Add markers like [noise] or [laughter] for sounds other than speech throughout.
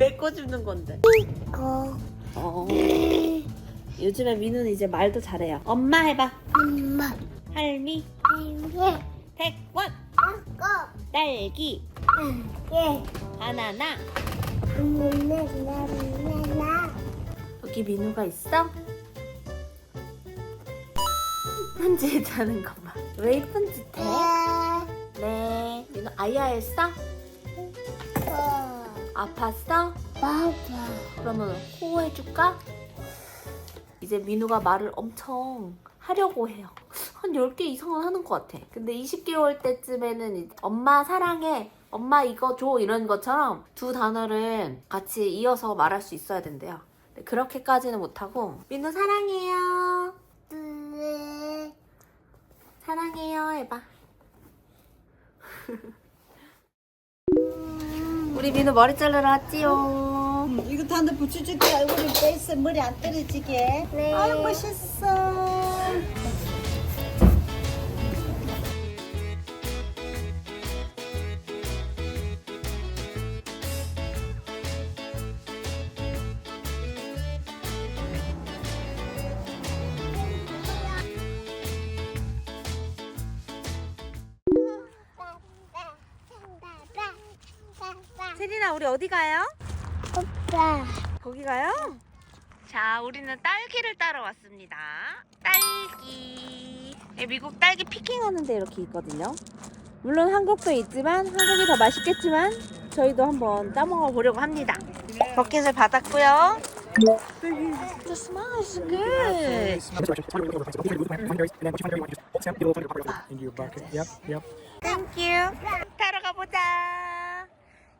내거 줍는 건데. 거 어. 요즘에 민우는 이제 말도 잘해요. 엄마 해봐. 엄마 할미, 이게 태권, 아까 딸기, 이게 바나나. 나나나나 여기 민우가 있어? 이쁜 짓 하는 거 봐. 왜 이쁜 짓 해? 네. 민우 아이야 했어? 아팠어? 봐봐 그러면 호호 해줄까? 이제 민우가 말을 엄청 하려고 해요. 한 10개 이상은 하는 것 같아. 근데 20개월 때쯤에는 엄마 사랑해, 엄마 이거 줘 이런 것처럼 두 단어를 같이 이어서 말할 수 있어야 된대요. 그렇게까지는 못하고 민우 사랑해요. 네 사랑해요 해봐. [laughs] 우리 민우 머리 자르러 왔지요. 이거 단데 붙여줄게 얼굴이 빼서 머리 안 떨어지게 네. 아유 멋있어 세린아 우리 어디 가요? 오빠 거기 가요? 자, 우리는 딸기를 따러 왔습니다. 딸기. 예, 미국 딸기 피킹하는 데 이렇게 있거든요. 물론 한국도 있지만 한국이 더 맛있겠지만 저희도 한번 따먹어 보려고 합니다. 버킷을 받았고요. The smell is good. Thank you. 타러 가보자.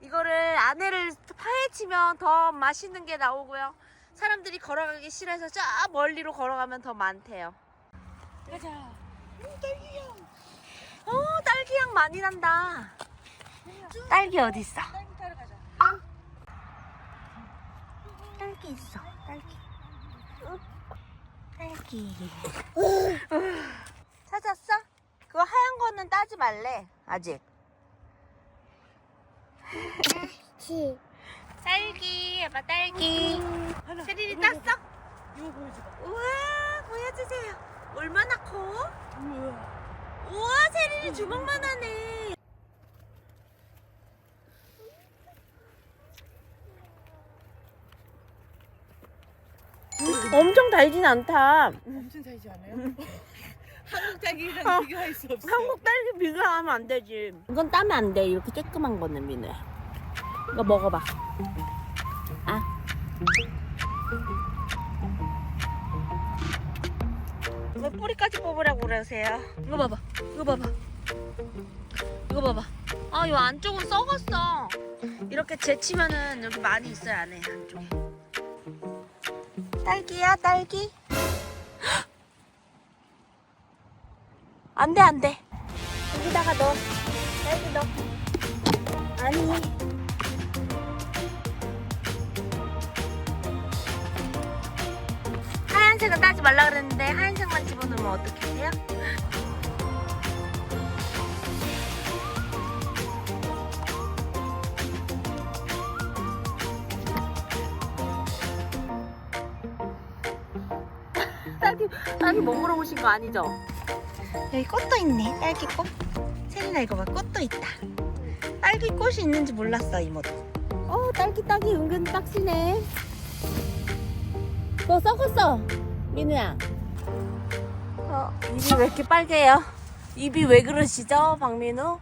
이거를 안에를 파헤치면 더 맛있는 게 나오고요. 사람들이 걸어가기 싫어서 저 멀리로 걸어가면 더 많대요. 가자. 딸기향. 어, 딸기향 많이 난다. 딸기 어디 있어? 딸기 타러 가자 딸기 있어. 딸기. 딸기. 찾았어? 그거 하얀 거는 따지 말래. 아직. 치 딸기 해봐 딸기. 세린이 땄어? 이거 보여줘봐 우와 보여주세요. 얼마나 커? 우와. 우와 세린이 주먹만 하네. 엄청 달진 않다. 엄청 달지 않아요? [laughs] 한국 딸기랑 비교할 수 없어 한국 딸기 비교하면 안 되지. 이건 따면 안 돼. 이렇게 쬐끄만 거는 민우야 이거 먹어봐. 아. 왜 뿌리까지 뽑으라고 그러세요? 이거 봐봐. 이거 봐봐. 이거 봐봐. 아 이 안쪽은 썩었어. 이렇게 제치면은 여기 많이 있어요 안에 안쪽에. 딸기야 딸기 안 돼 안 돼 여기다가 넣어 딸기 넣어 아니 하얀색은 따지 말라 그랬는데 하얀색만 집어넣으면 어떻게 해요? [laughs] 딸기 딸기 먹으러 오신 거 아니죠? 여기 꽃도 있네. 딸기 꽃. 세린아 이거 봐. 꽃도 있다. 딸기 꽃이 있는지 몰랐어 이모도. 어 딸기 딸기 은근 빡시네. 너 썩었어 민우야. 어 입이 왜 이렇게 빨개요? 입이 왜 그러시죠 박민우?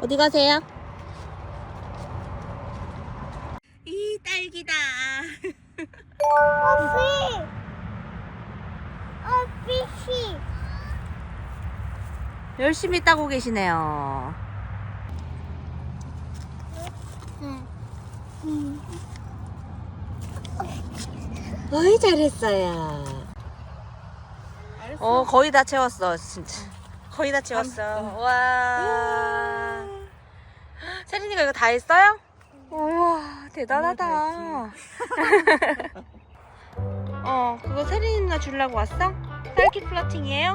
어디 가세요? 이 딸기다 [laughs] 오피 오피시 열심히 따고 계시네요. 어이 잘했어요. 어 거의 다 채웠어 진짜. 거의 다 채웠어. 와. 세린이가 이거 다 했어요? 우와 대단하다. [laughs] 어 그거 세린이 누나 주려고 왔어? 딸기 플러팅이에요?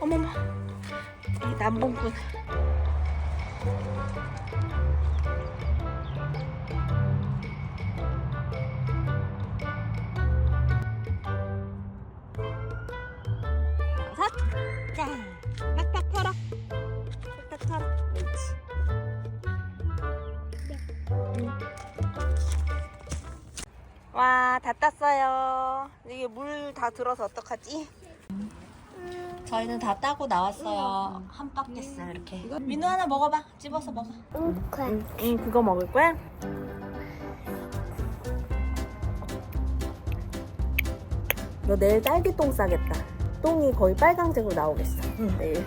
어머머. 남봉꾼. 와, 다 땄어요. 이게 물 다 들어서 어떡하지? 저희는 다 따고 나왔어요. 한박 됐어요, 이렇게. 민우 하나 먹어봐. 집어서 먹어. 웅크. 응, 그거 먹을 거야? 너 내일 딸기똥 싸겠다. 똥이 거의 빨강색으로 나오겠어. 내일.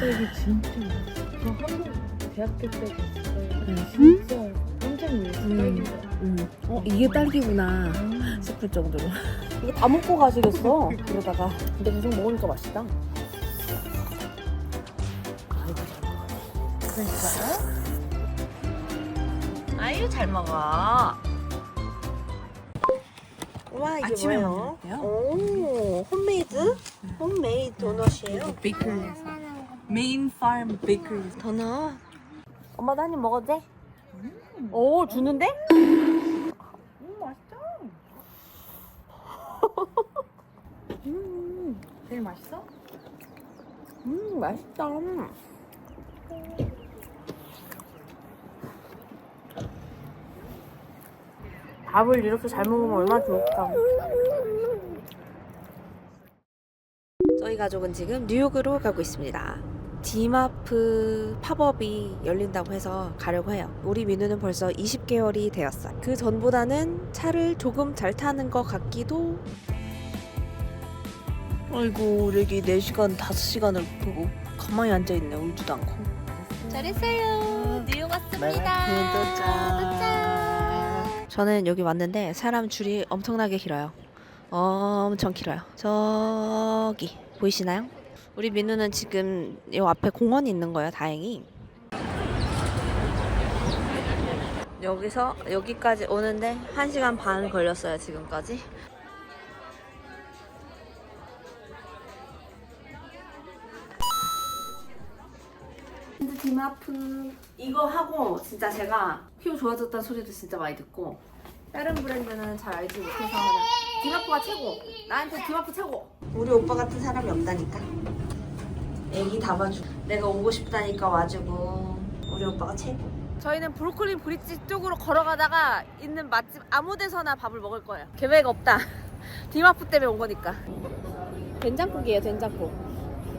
딸기 진짜 맛있어. 저 한국 대학교 때 갔어요. 진짜 깜짝 놀랐어. 딸기 가. 어, 이게 딸기구나. 싶을 정도로. [laughs] 이거 다 먹고 가시겠어. [laughs] 그러다가. 근데 계속 먹으니까 맛있다. 아이고, 잘 먹어. 그러니까요? 아유, 잘 먹어. 와, 이게 아침에 뭐예요? 먹는 오, 홈메이드? 홈메이드 도넛이에요. 베이커리에서. 메인 파र्म 베이커리. 도넛. 엄마도 한 입 먹어도 돼? 오, 주는데? 음, 맛있다. 음, 제일 맛있어? 음, 맛있다. 밥을 이렇게 잘 먹으면 얼마나 좋을까. 저희 가족은 지금 뉴욕으로 가고 있습니다. 디마프 팝업이 열린다고 해서 가려고 해요. 우리 민우는 벌써 20개월이 되었어요. 그 전보다는 차를 조금 잘 타는 것 같기도. 아이고, 여기 4시간, 5시간을 보고 가만히 앉아있네, 울지도 않고. 잘했어요. 뉴욕 왔습니다. 도착. 저는 여기 왔는데 사람 줄이 엄청나게 길어요. 엄청 길어요. 저기 보이시나요? 우리 민우는 지금 이 앞에 공원이 있는 거예요. 다행히. 여기서 여기까지 오는데 1시간 반 걸렸어요. 지금까지. 디마프 이거 하고 진짜 제가 피부 좋아졌다는 소리도 진짜 많이 듣고 다른 브랜드는 잘 알지 못해서 그냥 디마프가 최고 나한테 디마프 최고 우리 오빠 같은 사람이 없다니까 애기 다 봐주고 내가 오고 싶다니까 와주고. 우리 오빠가 최고. 저희는 브로콜린 브릿지 쪽으로 걸어가다가 있는 맛집 아무 데서나 밥을 먹을 거예요. 계획 없다. [laughs] 디마프 때문에 온 거니까. 된장국이에요 된장국.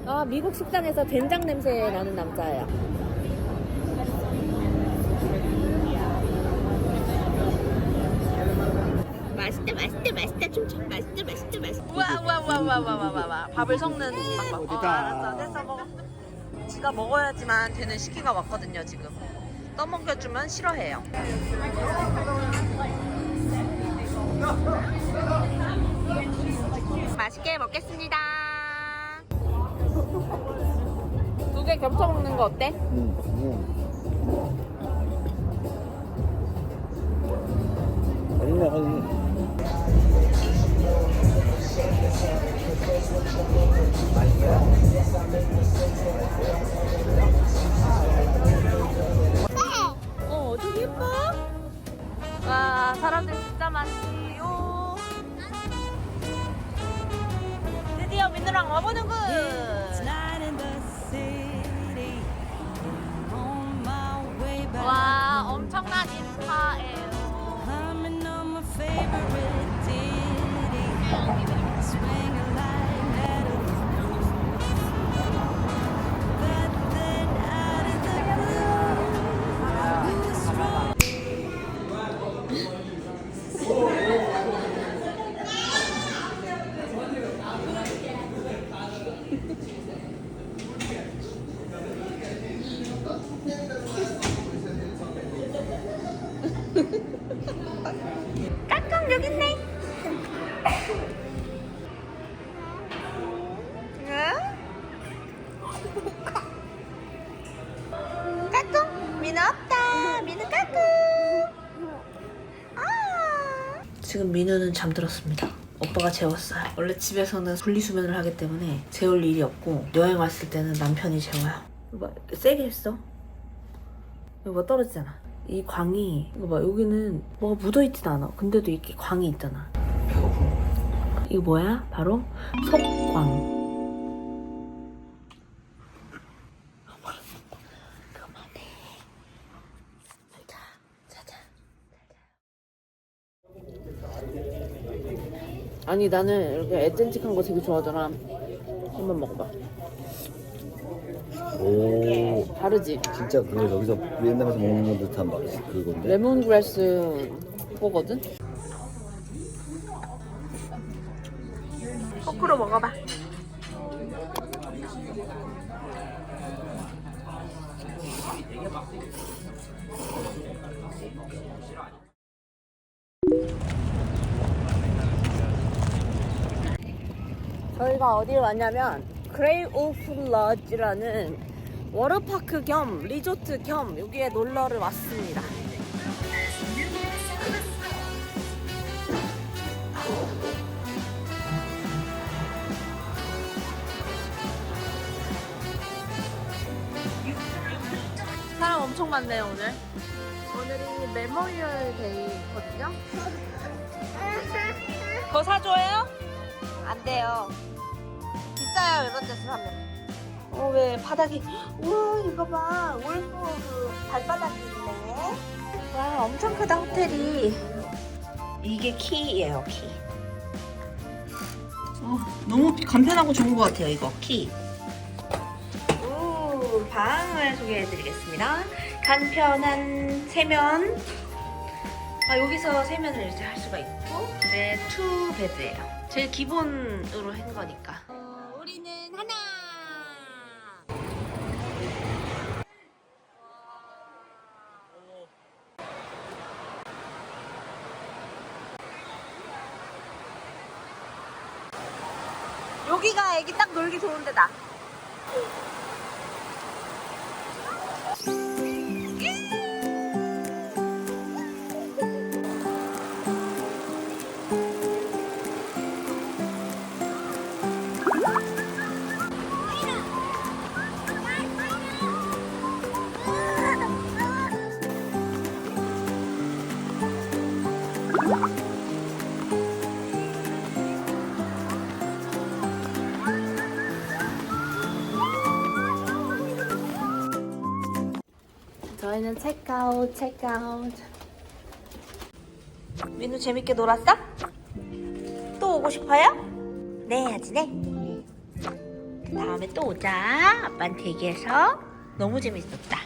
아 미국 식당에서 된장 냄새 나는 남자예요 우와 밥을 섞는 방법 어 알았어 됐어 먹어. 지가 먹어야지만 되는 시기가 왔거든요 지금. 떠먹여주면 싫어해요. 맛있게 먹겠습니다. 두 개 겹쳐 먹는 거 어때? 어, 지금 민우는 잠들었습니다. 오빠가 재웠어요. 원래 집에서는 분리수면을 하기 때문에 재울 일이 없고 여행 왔을 때는 남편이 재워요. 봐, 세게 했어. 이거 봐, 떨어지잖아. 이 광이 이거 봐 여기는 뭐가 묻어있진 않아. 근데도 이렇게 광이 있잖아. 이거 뭐야? 바로 속광. 아니 나는 이렇게 애젠틱한 거 되게 좋아하잖아. 한번 먹어봐. 오 다르지? 진짜 그 여기서 비엔남에서 먹는 듯한 맛 그건데 레몬그라스 거거든. 거꾸로 먹어봐. 저희가 어디를 왔냐면 그레이 오프 러지라는 워터파크 겸 리조트 겸 여기에 놀러를 왔습니다. 사람 엄청 많네요 오늘. 오늘이 메모리얼 데이거든요. 더 사줘요? 안 돼요. 이런 데서 사면. 어 왜 바닥이 우와 이거 봐 울프 그 발바닥이 있네. 와 엄청 크다 호텔이. 이게 키예요 키. 어, 너무 간편하고 좋은 것 같아요 이거 키. 오, 방을 소개해드리겠습니다. 간편한 세면. 아, 여기서 세면을 이제 할 수가 있고, 네, 투 베드예요. 제일 기본으로 한 거니까. 어, 우리는 하나. 여기가 애기 딱 놀기 좋은 데다. 저희는 체크아웃, 체크아웃. 민우 재밌게 놀았어? 또 오고 싶어요? 네, 하지 네. 다음에 또 오자. 아빠한테 얘기해서 너무 재밌었다.